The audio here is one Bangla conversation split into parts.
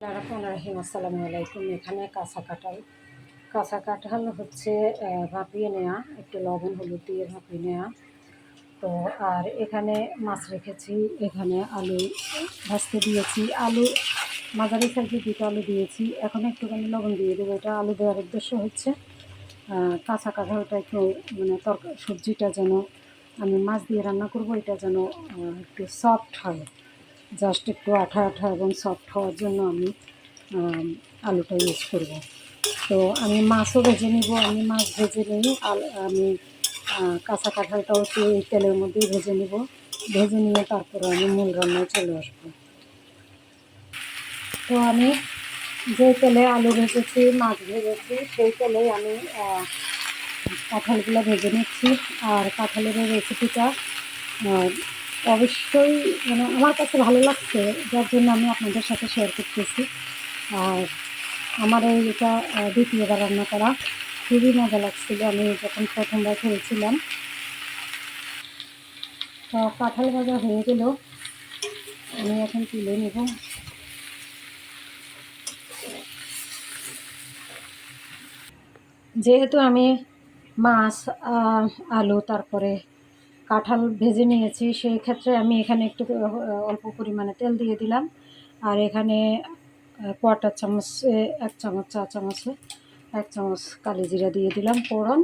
রাহিম, আসসালামু আলাইকুম। এখানে কাঁচা কাঁঠাল। কাঁচা কাঁঠাল হচ্ছে ভাপিয়ে নেওয়া একটু লবণ, হলুদ দিয়ে ভাপিয়ে নেওয়া তো আর এখানে মাছ রেখেছি, এখানে আলু ভাজতে দিয়েছি। আলু, মাঝারি সাইজে দুটো আলু দিয়েছি। এখন একটুখানি লবণ দিয়ে দেবো। এটা আলু দেওয়ার উদ্দেশ্য হচ্ছে কাঁচা কাঁঠালটা একটু মানে তরকারি সবজিটা যেন আমি মাছ দিয়ে রান্না করব, এটা যেন একটু সফট হয়। জাস্ট একটু আঠা আঠা এবং সফট হওয়ার জন্য আমি আলুটা ইউজ করব। তো আমি মাছও ভেজে নিব। আমি মাছ ভেজে নিই আমি কাঁচা কাঁঠালটাও এই তেলের মধ্যেই ভেজে নিব। ভেজে নিয়ে তারপরে আমি মূল রান্নায় চলে আসব। তো আমি যে তেলে আলু ভেজেছি, মাছ ভেজেছি, সেই তেলেই আমি কাঁঠালগুলো ভেজে নিচ্ছি। আর কাঁঠালের রেসিপিটা অবশ্যই মানে আমার কাছে ভালো লাগছে, যার জন্য আমি আপনাদের সাথে শেয়ার করতেছি। আর আমার এই এটা দ্বিতীয়বার রান্না করা, খুবই মজা লাগছিল। আমি যখন প্রথমবার খেয়েছিলাম তো কাঁঠাল ভাজা হয়ে গেল। আমি এখন তুলে নেব। যেহেতু আমি মাছ আলু, তারপরে কাঁঠাল ভেজে নিয়েছি সেই ক্ষেত্রে আমি এখানে একটু অল্প পরিমাণে তেল দিয়ে দিলাম। আর এখানে কোয়াটার চামচে এক চামচ, চা চামচে, এক চামচ কালি জিরা দিয়ে দিলাম ফোড়ন।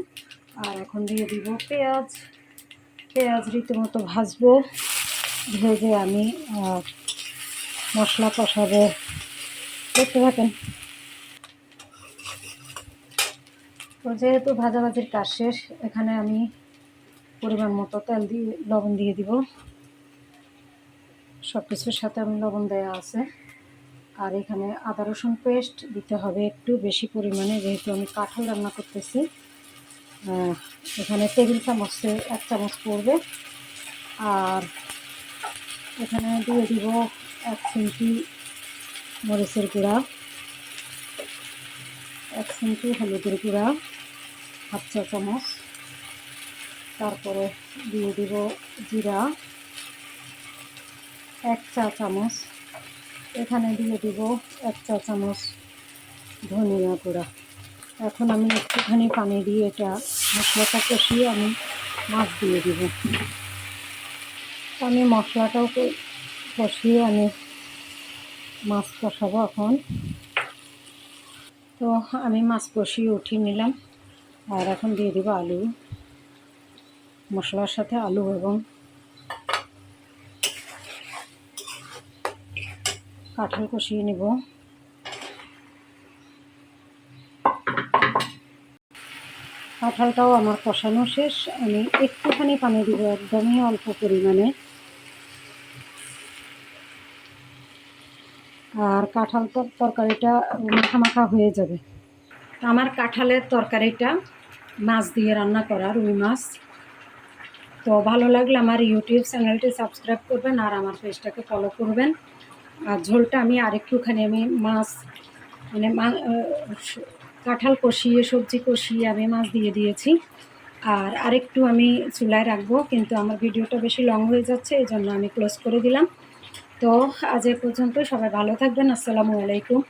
আর এখন দিয়ে দিব পেঁয়াজ। পেঁয়াজ রীতিমতো ভাজবো, ভেজে আমি মশলা কষাবে। দেখতে থাকেন। তো যেহেতু ভাজাভাজির কাজ শেষ, এখানে আমি পরিমাণ মতো তেল দিয়ে, লবণ দিয়ে দিব। সব কিছুর সাথে আমি লবণ দেওয়া আছে। আর এখানে আদা রসুন পেস্ট দিতে হবে একটু বেশি পরিমাণে, যেহেতু আমি কাঁঠাল রান্না করতেছি। এখানে টেবিল চামচে এক চামচ পড়বে। আর এখানে দিয়ে দিব এক চিমটি মরিচের গুঁড়া। এক চিমটি হলুদের গুঁড়া, হাফ চা চামচ। তারপরে দিয়ে দিব জিরা, এক চা চামচ। এখানে দিয়ে দিব এক চা চামচ ধনিয়া গুঁড়া। এখন আমি একটুখানি পানি দিয়ে এটা মশলাটা কষিয়ে আমি মাছ দিয়ে দিব। আমি মশলাটাও কষিয়ে আমি মাছ কষাবো এখন। তো আমি মাছ কষিয়ে উঠিয়ে নিলাম। আর এখন দিয়ে দিব আলু। মশলার সাথে আলু এবং কাঁঠাল কষিয়ে নেব। কাঁঠালটাও আমার কষানো শেষ। আমি একটুখানি পানি দিব, একদমই অল্প পরিমাণে। আর কাঁঠাল তরকারিটা মাখা মাখা হয়ে যাবে। আমার কাঁঠালের তরকারিটা মাছ দিয়ে রান্না করা রুই মাছ। তো ভালো লাগলে আমার ইউটিউব চ্যানেলটি সাবস্ক্রাইব করবেন আর আমার পেজটাকে ফলো করবেন। আর ঝোলটা আমি আরেকটুখানি আমি মাছ মানে কাঁঠাল কষিয়ে, সবজি কষিয়ে আমি মাছ দিয়ে দিয়েছি। আর আরেকটু আমি চুলায় রাখব, কিন্তু আমার ভিডিওটা বেশি লং হয়ে যাচ্ছে, এই জন্য আমি ক্লোজ করে দিলাম। তো আজ এ পর্যন্ত সবাই ভালো থাকবেন, আসসালামু আলাইকুম।